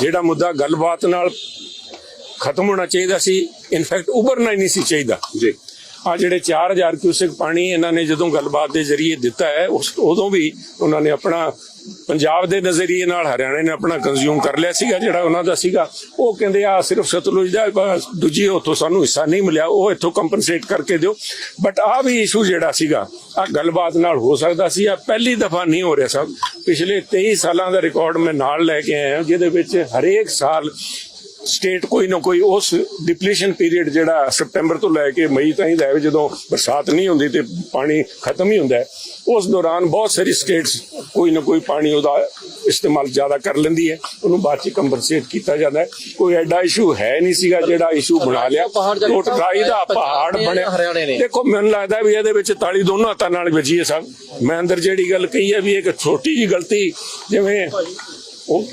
ਜਿਹੜਾ ਮੁੱਦਾ ਗੱਲਬਾਤ ਨਾਲ ਖਤਮ ਹੋਣਾ ਚਾਹੀਦਾ ਸੀ ਇਨਫੈਕਟ ਉਭਰਨਾ ਹੀ ਨਹੀਂ ਸੀ ਚਾਹੀਦਾ। ਜੀ। ਆ ਜਿਹੜੇ 4000 ਕਿਊਸਿਕ ਪਾਣੀ ਇਹਨਾਂ ਨੇ ਜਦੋਂ ਗੱਲਬਾਤ ਦੇ ਜ਼ਰੀਏ ਦਿੱਤਾ ਹੈ, ਉਸ ਉਦੋਂ ਵੀ ਉਹਨਾਂ ਨੇ ਆਪਣਾ ਪੰਜਾਬ ਦੇ ਨਜ਼ਰੀਏ ਨਾਲ, ਹਰਿਆਣੇ ਨੇ ਆਪਣਾ ਕੰਜ਼ਿਊਮ ਕਰ ਲਿਆ ਸੀਗਾ, ਜਿਹੜਾ ਉਹਨਾਂ ਦਾ ਸੀਗਾ। ਉਹ ਕਹਿੰਦੇ ਆ ਸਿਰਫ ਸਤਲੁਜ ਦਾ ਦੂਜੀ ਉੱਥੋਂ ਸਾਨੂੰ ਹਿੱਸਾ ਨਹੀਂ ਮਿਲਿਆ, ਉਹ ਇੱਥੋਂ ਕੰਪਨਸੇਟ ਕਰਕੇ ਦਿਓ। ਬਟ ਆ ਵੀ ਇਸ਼ੂ ਜਿਹੜਾ ਸੀਗਾ ਆ ਗੱਲਬਾਤ ਨਾਲ ਹੋ ਸਕਦਾ ਸੀ ਆ ਪਹਿਲੀ ਦਫਾ ਨਹੀਂ ਹੋ ਰਿਹਾ ਸਭ। ਪਿਛਲੇ 23 ਸਾਲਾਂ ਦਾ ਰਿਕਾਰਡ ਮੈਂ ਨਾਲ ਲੈ ਕੇ ਆਇਆ, ਜਿਹਦੇ ਵਿੱਚ ਹਰੇਕ ਸਾਲ ਸਟੇਟ ਕੋਈ ਨਾ ਕੋਈ ਉਸ ਡਿਪਲੀਸ਼ਨ ਪੀਰੀਅਡ ਜਿਹੜਾ ਸਪਟੈਂਬਰ ਤੋਂ ਲੈ ਕੇ ਮਈ ਤਾਈਂ ਦਾ ਹੈ ਜਦੋਂ ਬਰਸਾਤ ਨਹੀਂ ਹੁੰਦੀ ਤੇ ਪਾਣੀ ਖਤਮ ਹੀ ਹੁੰਦਾ ਹੈ ਉਸ ਦੌਰਾਨ ਬਹੁਤ ਸਾਰੀ ਸਟੇਟਸ ਕੋਈ ਨਾ ਕੋਈ ਪਾਣੀ ਉਹਦਾ ਇਸਤੇਮਾਲ ਜ਼ਿਆਦਾ ਕਰ ਲੈਂਦੀ ਹੈ ਉਹਨੂੰ ਬਾਅਦ ਚ ਕੰਪਨਸੇਟ ਕੀਤਾ ਜਾਂਦਾ ਹੈ। ਕੋਈ ਐਡਾ ਇਸ਼ੂ ਹੈ ਨਹੀਂ ਸੀਗਾ ਜਿਹੜਾ ਇਸ਼ੂ ਬਣਾ ਲਿਆ। ਟੋਟਕਾਈ ਦਾ ਪਹਾੜ ਬਣਿਆ। ਦੇਖੋ ਮੈਨੂੰ ਲੱਗਦਾ ਵੀ ਇਹਦੇ ਵਿੱਚ ਤਾਲੀ ਦੋਨੋਂ ਹੱਥਾਂ ਨਾਲ ਵੱਜੀ ਹੈ ਸਭ। ਮੈਂ ਅੰਦਰ ਜਿਹੜੀ ਗੱਲ ਕਹੀ ਹੈ ਵੀ ਇੱਕ ਛੋਟੀ ਜੀ ਗਲਤੀ ਜਿਵੇਂ ਉਹ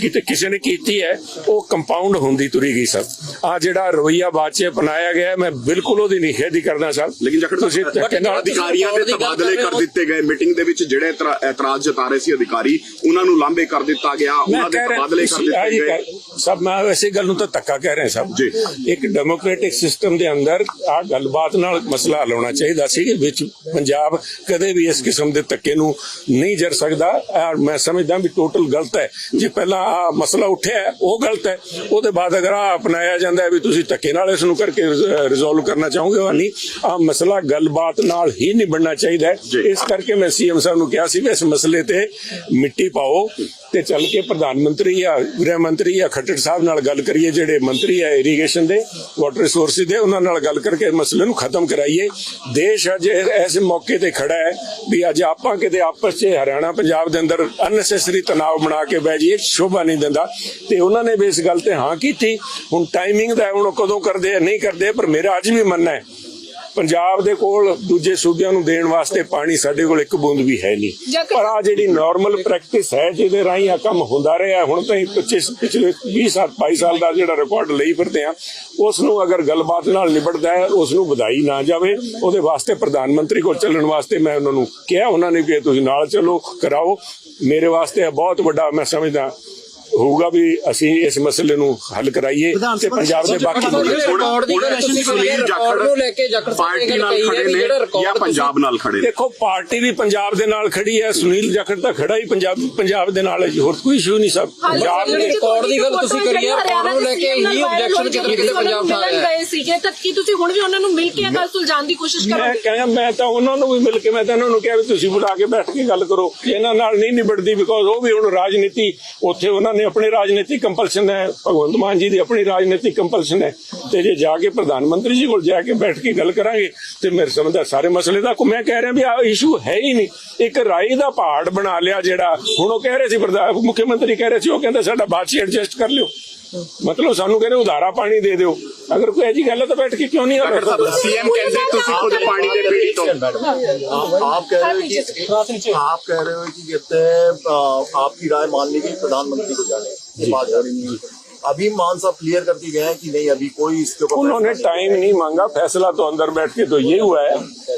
ਕਿਤੇ ਕਿਸੇ ਨੇ ਕੀਤੀ ਹੈ ਉਹ ਕੰਪਾਊਂਡ ਹੁੰਦੀ ਤੁਰੀ ਗਈ ਸਰ। ਆ ਜਿਹੜਾ ਰਵਈਆ ਬਾਅਦ ਚ ਅਪਣਾਇਆ ਗਿਆ ਮੈਂ ਬਿਲਕੁਲ ਉਹਦੀ ਨਿਖੇਧੀ ਕਰਦਾ ਸਰ। ਲੇਕਿਨ ਜਖੜ ਤੁਸੀਂ ਨਾਲ ਅਧਿਕਾਰੀਆਂ ਦੇ ਤਬਾਦਲੇ ਕਰ ਦਿੱਤੇ ਗਏ। ਮੀਟਿੰਗ ਦੇ ਵਿੱਚ ਜਿਹੜੇ ਇਤਰਾ- ਇਤਰਾਜ਼ ਜਤਾ ਰਹੇ ਸੀ ਅਧਿਕਾਰੀ ਉਹਨਾਂ ਨੂੰ ਲਾਂਭੇ ਕਰ ਦਿੱਤਾ ਗਿਆ। ਉਹਨਾਂ ਦੇ ਤਬਾਦਲੇ ਕਰ ਦਿੱਤੇ ਗਏ। ਸਭ ਮੈਂ ਵੈਸੇ ਗੱਲ ਨੂੰ ਤਾਂ ਧੱਕਾ ਕਹਿ ਰਿਹਾ ਸਭ। ਜੀ। ਇੱਕ ਡੈਮੋਕ੍ਰੈਟਿਕ ਸਿਸਟਮ ਦੇ ਅੰਦਰ ਆ ਗੱਲਬਾਤ ਨਾਲ ਮਸਲਾ ਹੱਲ ਹੋਣਾ ਚਾਹੀਦਾ ਸੀ ਕਿ ਵਿੱਚ ਪੰਜਾਬ ਕਦੇ ਵੀ ਇਸ ਕਿਸਮ ਦੇ ਧੱਕੇ ਨੂੰ ਨਹੀਂ ਜਰ ਸਕਦਾ। ਮੈਂ ਸਮਝਦਾ ਵੀ ਟੋਟਲ ਗਲਤ ਹੈ। ਜੇ ਪਹਿਲਾਂ ਆ ਮਸਲਾ ਉੱਠਿਆ ਉਹ ਗਲਤ ਹੈ। ਉਹਦੇ ਬਾਅਦ ਅਗਰ ਆ ਅਪਣਾਇਆ ਜਾਂਦਾ ਹੈ ਵੀ ਤੁਸੀਂ ਧੱਕੇ ਨਾਲ ਇਸ ਨੂੰ ਕਰਕੇ ਰਿਜ਼ੋਲਵ ਕਰਨਾ ਚਾਹੋਗੇ ਉਹ ਨਹੀਂ। ਆ ਮਸਲਾ ਗੱਲਬਾਤ ਨਾਲ ਹੀ ਨਿਬੜਨਾ ਚਾਹੀਦਾ ਇਸ ਕਰਕੇ ਮੈਂ ਸੀਐਮ ਸਾਹਿਬ ਨੂੰ ਕਿਹਾ ਸੀ ਵੀ ਇਸ ਮਸਲੇ ਤੇ ਮਿੱਟੀ ਪਾਓ ਤੇ ਚੱਲ ਕੇ ਪ੍ਰਧਾਨ ਮੰਤਰੀ ਜਾਂ ਗ੍ਰਹਿ ਮੰਤਰੀ ਜਾਂ ਖੱਟੜ ਸਾਹਿਬ ਨਾਲ ਗੱਲ ਕਰੀਏ ਜਿਹੜੇ ਮੰਤਰੀ ਹੈ ਇਰੀਗੇਸ਼ਨ ਦੇ ਵਾਟਰ ਰਿਸੋਰਸਿਸ ਦੇ ਉਹਨਾਂ ਨਾਲ ਗੱਲ ਕਰਕੇ ਮਸਲੇ ਨੂੰ ਖਤਮ ਕਰਾਈਏ। ਦੇਸ਼ ਅੱਜ ਐਸੇ ਮੌਕੇ ਤੇ ਖੜਾ ਹੈ ਵੀ ਅੱਜ ਆਪਾਂ ਕਿਤੇ ਆਪਸ 'ਚ ਹਰਿਆਣਾ ਪੰਜਾਬ ਦੇ ਅੰਦਰ ਅਨਨੈਸੈਸਰੀ ਤਣਾਅ ਬਣਾ ਕੇ ਬਹਿ ਜਾਈਏ, ਸ਼ੋਭਾ ਨਹੀਂ ਦਿੰਦਾ। ਤੇ ਉਹਨਾਂ ਨੇ ਵੀ ਇਸ ਗੱਲ ਤੇ ਹਾਂ ਕੀਤੀ। ਹੁਣ ਟਾਈਮਿੰਗ ਦਾ ਹੁਣ ਕਦੋਂ ਕਰਦੇ ਆ, ਨਹੀਂ ਕਰਦੇ ਪਰ ਮੇਰਾ ਅੱਜ ਵੀ ਮੰਨਣਾ ਹੈ। ਪੰਜਾਬ ਦੇ ਕੋਲ ਦੂਜੇ ਸੂਬਿਆਂ ਨੂੰ ਦੇਣ ਵਾਸਤੇ ਪਾਣੀ ਸਾਡੇ ਕੋਲ ਇੱਕ ਬੂੰਦ ਵੀ ਹੈ ਨਹੀਂ। ਪਰ ਆ ਜਿਹੜੀ ਨਾਰਮਲ ਪ੍ਰੈਕਟਿਸ ਹੈ ਜਿਹਦੇ ਰਾਹੀਂ ਆ ਕੰਮ ਹੁੰਦਾ ਰਿਹਾ ਹੁਣ ਤਾਂ 25 ਪਿਛਲੇ 20 ਸਾਲ 22 ਸਾਲ ਦਾ ਜਿਹੜਾ ਰਿਕਾਰਡ ਲਈ ਫਿਰਦੇ ਆ ਉਸ ਨੂੰ ਅਗਰ ਗੱਲਬਾਤ ਨਾਲ ਨਿਬੜਦਾ ਹੈ ਉਸ ਨੂੰ ਵਧਾਈ ਨਾ ਜਾਵੇ ਉਹਦੇ ਵਾਸਤੇ ਪ੍ਰਧਾਨ ਮੰਤਰੀ ਕੋਲ ਚੱਲਣ ਵਾਸਤੇ ਮੈਂ ਉਹਨਾਂ ਨੂੰ ਕਿਹਾ ਉਹਨਾਂ ਨੇ ਕਿ ਤੁਸੀਂ ਨਾਲ ਚੱਲੋ ਕਰਾਓ। ਮੇਰੇ ਵਾਸਤੇ ਬਹੁਤ ਵੱਡਾ ਮੈਂ ਸਮਝਦਾ ਹੋਊਗਾ ਵੀ ਅਸੀਂ ਇਸ ਮਸਲੇ ਨੂੰ ਹੱਲ ਕਰਾਈਏ ਤੇ ਪੰਜਾਬ ਦੇ ਬਾਕੀ ਮੁੱਦੇ ਹੁਣ ਤੁਸੀਂ ਸੁਨੀਲ ਜਾਖੜ ਪਾਰਟੀ ਨਾਲ ਖੜੇ ਨੇ ਜਾਂ ਪੰਜਾਬ ਨਾਲ ਖੜੇ ਨੇ? ਦੇਖੋ ਪਾਰਟੀ ਵੀ ਪੰਜਾਬ ਦੇ ਨਾਲ ਖੜੀ ਹੈ ਸੁਨੀਲ ਜਾਖੜ ਤਾਂ ਖੜਾ ਹੀ ਪੰਜਾਬ ਪੰਜਾਬ ਦੇ ਨਾਲ ਹੈ ਹੋਰ ਕੋਈ ਇਸ਼ੂ ਨਹੀਂ ਸਭ ਪੰਜਾਬ ਦੇ ਰਿਕਾਰਡ ਦੀ ਗੱਲ ਤੁਸੀਂ ਕਰੀ ਹੈ, ਪਾਵਰ ਨੂੰ ਲੈ ਕੇ ਹੀ objection ਕਿਤੇ ਕਿਤੇ ਪੰਜਾਬ ਹੈ। ਗਏ ਸੀਗੇ ਤਾਂ ਕੀ ਤੁਸੀਂ ਹੁਣ ਵੀ ਉਹਨਾਂ ਨੂੰ ਮਿਲ ਕੇ ਇਹ ਗੱਲ ਸੁਲਝਾਉਣ ਦੀ ਕੋਸ਼ਿਸ਼ ਮੈਂ ਕਰੋਗੇ? ਕਹਿੰਦਾ ਮੈਂ ਤਾਂ ਉਹਨਾਂ ਨੂੰ ਵੀ ਮਿਲ ਕੇ ਮੈਂ ਤਾਂ ਇਹਨਾਂ ਨੂੰ ਕਿਹਾ ਵੀ ਤੁਸੀਂ ਬੁਲਾ ਕੇ ਬੈਠ ਕੇ ਗੱਲ ਕਰੋ। ਇਹਨਾਂ ਨਾਲ ਨਹੀਂ ਨਿਬੜਦੀ ਬਿਕੋਜ਼ ਉਹ ਵੀ ਹੁਣ ਰਾਜਨੀਤੀ ਉੱਥੇ ਉਹਨਾਂ ਨੇ ਆਪਣੀ ਰਾਜਨੀਤਿਕ ਕੰਪਲਸ਼ਨ ਹੈ, ਭਗਵੰਤ ਮਾਨ ਜੀ ਦੀ ਆਪਣੀ ਰਾਜਨੀਤਿਕ ਕੰਪਲਸ਼ਨ ਹੈ। ਤੇ ਜੇ ਜਾ ਕੇ ਪ੍ਰਧਾਨ ਮੰਤਰੀ ਜੀ ਕੋਲ ਜਾ ਕੇ ਬੈਠ ਕੇ ਗੱਲ ਕਰਾਂਗੇ, ਤੇ ਮੇਰੇ ਸਮਝਦਾ ਸਾਰੇ ਮਸਲੇ ਦਾ ਕੋ ਮੈਂ ਕਹਿ ਰਿਹਾ ਵੀ ਆ ਇਸ਼ੂ ਹੈ ਹੀ ਨਹੀਂ। ਇੱਕ ਰਾਈ ਦਾ ਪਹਾੜ ਬਣਾ ਲਿਆ ਜਿਹੜਾ, ਹੁਣ ਉਹ ਕਹਿ ਰਹੇ ਸੀ ਪ੍ਰਧਾਨ ਮੁੱਖ ਮੰਤਰੀ ਕਹਿ ਰਹੇ ਸੀ, ਉਹ ਕਹਿੰਦਾ ਸਾਡਾ ਬਾਅਦ ਚ ਐਡਜਸਟ ਕਰ ਲਿਓ। ਮਤਲਬ ਸਾਨੂੰ ਕਹਿੰਦੇ ਉਧਾਰਾ ਪਾਣੀ ਦੇ ਦਿਓ ਅਗਰ ਕੋਈ ਐਜੀ ਗੱਲ ਹੈ ਤਾਂ ਬੈਠ ਕੇ ਕਿਉਂ ਨਹੀਂ ਜਾਖੜ ਸਾਹਿਬ ਸੀਐਮ ਕਹਿੰਦੇ ਤੁਸੀਂ ਖੁਦ ਪਾਣੀ ਦੇ ਪੀੜਿਤ ਹੋ आप आप कह रहे हो कि आप कह रहे हो कि कहते हैं आ, आपकी राय मान ली गई प्रधानमंत्री को जाने ये बात हो रही नहीं है अभी मान साहब क्लियर करके गए हैं कि नहीं अभी कोई इसके ऊपर उन्होंने फैसला टाइम नहीं मांगा फैसला तो अंदर बैठ के तो ये हुआ है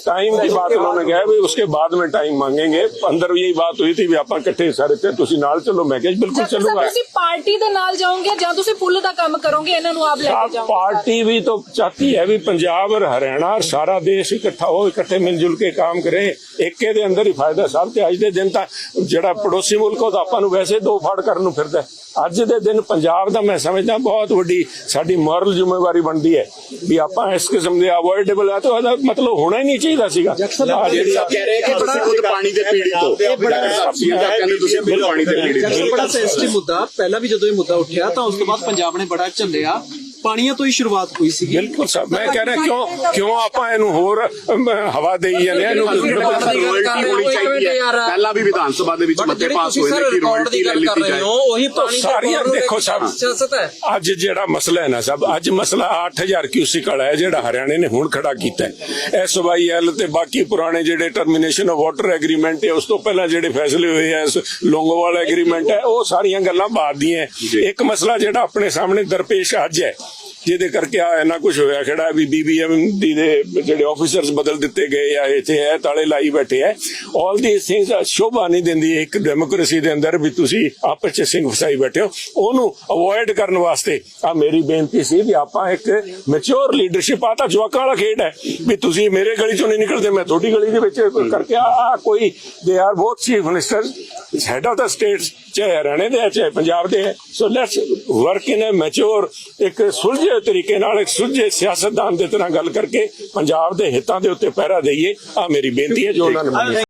टाइम की बात उन्होंने कहा भी उसके बाद में टाइम मांगेंगे अंदर यही बात हुई थी भी ਆਪਾਂ ਇਕੱਠੇ ਸਾਰੇ ਤੇ ਤੁਸੀਂ ਨਾਲ ਚੱਲੋ ਮੈਂ ਕਿਹਾ ਜੀ ਬਿਲਕੁਲ ਜੱਟ ਸਾਹਿਬ, ਚੱਲੂਗਾ ਤੁਸੀਂ ਪਾਰਟੀ ਦੇ ਨਾਲ ਜਾਓਗੇ ਜਾਂ ਤੁਸੀਂ ਪੁੱਲ ਦਾ ਕੰਮ ਕਰੋਗੇ ਇਹਨਾਂ ਨੂੰ ਆਪ ਲੈ ਕੇ साहब ਜਾਓਗੇ पार्टी भी तो चाहती है भी पंजाब और हरियाणा और सारा देश इकट्ठा हो इकट्ठे मिलजुल के काम करे ਏਕੇ ਦੇ ਅੰਦਰ ਹੀ ਫਾਇਦਾ ਸਭ ਤੇ ਅੱਜ ਦੇ ਦਿਨ ਤਾਂ ਜਿਹੜਾ ਪੜੋਸੀ ਮੁਲਕ ਉਹ ਤਾਂ ਆਪਾਂ ਨੂੰ ਵੈਸੇ ਦੋ ਫਾੜ ਕਰਨ ਨੂੰ ਫਿਰਦਾ ਹੈ। ਅੱਜ ਦੇ ਦਿਨ ਪੰਜਾਬ ਦਾ ਮੈਂ ਸਮਝਦਾ ਬਹੁਤ ਵੱਡੀ ਸਾਡੀ ਮੋਰਲ ਜ਼ਿੰਮੇਵਾਰੀ ਬਣਦੀ ਹੈ ਵੀ ਆਪਾਂ ਇਸ ਕਿਸਮ ਦੇ ਅਵੋਇਡੇਬਲ ਆ ਤਾਂ ਉਹਦਾ ਮਤਲਬ ਹੋਣਾ ਹੀ ਨਹੀਂ ਚਾਹੀਦਾ ਸੀਗਾ। ਆਹ ਜਿਹੜੀ ਆ- ਕਹਿ ਰਹੇ ਕਿ ਤੁਸੀਂ ਖੁਦ ਪਾਣੀ ਦੇ ਪੀੜਿਤ ਹੋ ਜਾਖੜ ਸਾਹਿਬ ਸੀਐਮ ਸਾਹਿਬ ਕਹਿੰਦੇ ਤੁਸੀਂ ਖੁਦ ਪਾਣੀ ਦੇ ਪੀੜਿਤ ਹੋ ਇਹ ਬੜਾ ਸੈਂਸਿਟਿਵ ਮੁੱਦਾ। ਪਹਿਲਾਂ ਵੀ ਜਦੋਂ ਇਹ ਮੁੱਦਾ ਉੱਠਿਆ ਤਾਂ ਉਸ ਤੋਂ ਬਾਅਦ ਪੰਜਾਬ ਨੇ ਬੜਾ ਝੱਲਿਆ। ਪਾਣੀਆਂ ਤੋਂ ਹੀ ਸ਼ੁਰੂਆਤ ਹੋਈ ਸੀ ਬਿਲਕੁਲ ਸਰ। ਮੈਂ ਕਹਿ ਰਿਹਾ ਕਿਉਂ ਕਿਉਂ ਆਪਾਂ ਇਹਨੂੰ ਹੋਰ ਅਮ, ਹਵਾ ਦੇਈ ਜਾਂਦੇ ਆ ਇਹਨੂੰ ਰਾਇਲਟੀ ਹੋਣੀ ਚਾਹੀਦੀ ਹੈ। ਪਹਿਲਾਂ ਵੀ ਵਿਧਾਨ ਸਭਾ ਦੇ ਵਿੱਚ ਮਤੇ ਪਾਸ ਹੋਏ ਨੇ ਕਿ ਰਾਇਲਟੀ ਲੈ ਲਿੱਤੀ ਜਾਏ ਉਹੀ ਪਾਣੀ ਸਾਰੀਆਂ ਦੇਖੋ ਸਭ ਸਿਆਸਤ ਹੈ। ਅੱਜ ਜਿਹੜਾ ਮਸਲਾ ਹੈ ਨਾ ਸਭ ਅੱਜ ਮਸਲਾ 8000 ਕਿਊਸਿਕ ਵਾਲਾ ਹੈ ਜਿਹੜਾ ਹਰਿਆਣੇ ਨੇ ਹੁਣ ਖੜਾ ਕੀਤਾ ਹੈ। ਐਸਵਾਈਐਲ ਤੇ ਬਾਕੀ ਪੁਰਾਣੇ ਜਿਹੜੇ ਟਰਮੀਨੇਸ਼ਨ ਆਫ ਵਾਟਰ ਐਗਰੀਮੈਂਟ ਹੈ ਉਸ ਤੋਂ ਪਹਿਲਾਂ ਜਿਹੜੇ ਫੈਸਲੇ ਹੋਏ ਐ ਲੋਂਗੋਵਾਲ ਐਗਰੀਮੈਂਟ ਹੈ ਉਹ ਸਾਰੀਆਂ ਗੱਲਾਂ ਬਾਅਦ ਦੀਆਂ ਹੈ। ਇੱਕ ਮਸਲਾ ਜਿਹੜਾ ਆਪਣੇ ਸਾਹਮਣੇ ਦਰਪੇਸ਼ ਅੱਜ ਹੈ ਜਿਹਦੇ ਕਰਕੇ ਆ ਇੰਨਾ ਕੁਝ ਹੋਇਆ ਖੜਾ ਵੀ ਬੀਬੀਐਮ ਦੀ ਦੇ ਜਿਹੜੇ ਆਫੀਸਰਸ ਬਦਲ ਦਿੱਤੇ ਗਏ ਆ ਇੱਥੇ ਹੈ ਤਾਲੇ ਲਾਈ ਬੈਠੇ ਹੈ ਆਲ ਥੀਸ ਥਿੰਗਸ ਸ਼ੋਭਾ ਨਹੀਂ ਦਿੰਦੀ ਇੱਕ ਡੈਮੋਕ੍ਰੇਸੀ ਦੇ ਅੰਦਰ ਵੀ ਤੁਸੀਂ ਆਪਸ ਚ ਸਿੰਘ ਫਸਾਈ ਬੈਠੇ ਹੋ। ਉਹਨੂੰ ਅਵੋਇਡ ਕਰਨ ਵਾਸਤੇ ਆ ਮੇਰੀ ਬੇਨਤੀ ਸੀ ਵੀ ਆਪਾਂ ਇੱਕ ਮੈਚੁਰ ਲੀਡਰਸ਼ਿਪ ਆ ਤਾਂ ਜਵਾਕਾਂ ਵਾਲਾ ਖੇਡ ਹੈ ਵੀ ਤੁਸੀਂ ਮੇਰੇ ਗਲੀ ਚੋਂ ਨਹੀਂ ਨਿਕਲਦੇ ਮੈਂ ਤੁਹਾਡੀ ਗਲੀ ਦੇ ਵਿੱਚ ਕਰਕੇ ਆ ਕੋਈ they are both chief minister head of the states ਚਾਹੇ ਹਰਿਆਣੇ ਦੇ ਹੈ, ਚਾਹੇ ਪੰਜਾਬ ਦੇ ਹੈ so let's work in a mature ਇੱਕ ਸੁਲਝੇ ਤਰੀਕੇ ਨਾਲ ਇੱਕ ਸੁਲਝੇ ਸਿਆਸਤਦਾਨ ਦੇ ਤਰ੍ਹਾਂ ਗੱਲ ਕਰਕੇ ਪੰਜਾਬ ਦੇ ਹਿੱਤਾਂ ਦੇ ਉੱਤੇ ਪਹਿਰਾ ਦਈਏ। ਆ ਮੇਰੀ ਬੇਨਤੀ ਹੈ ਜੋ ਉਹਨਾਂ ਨੇ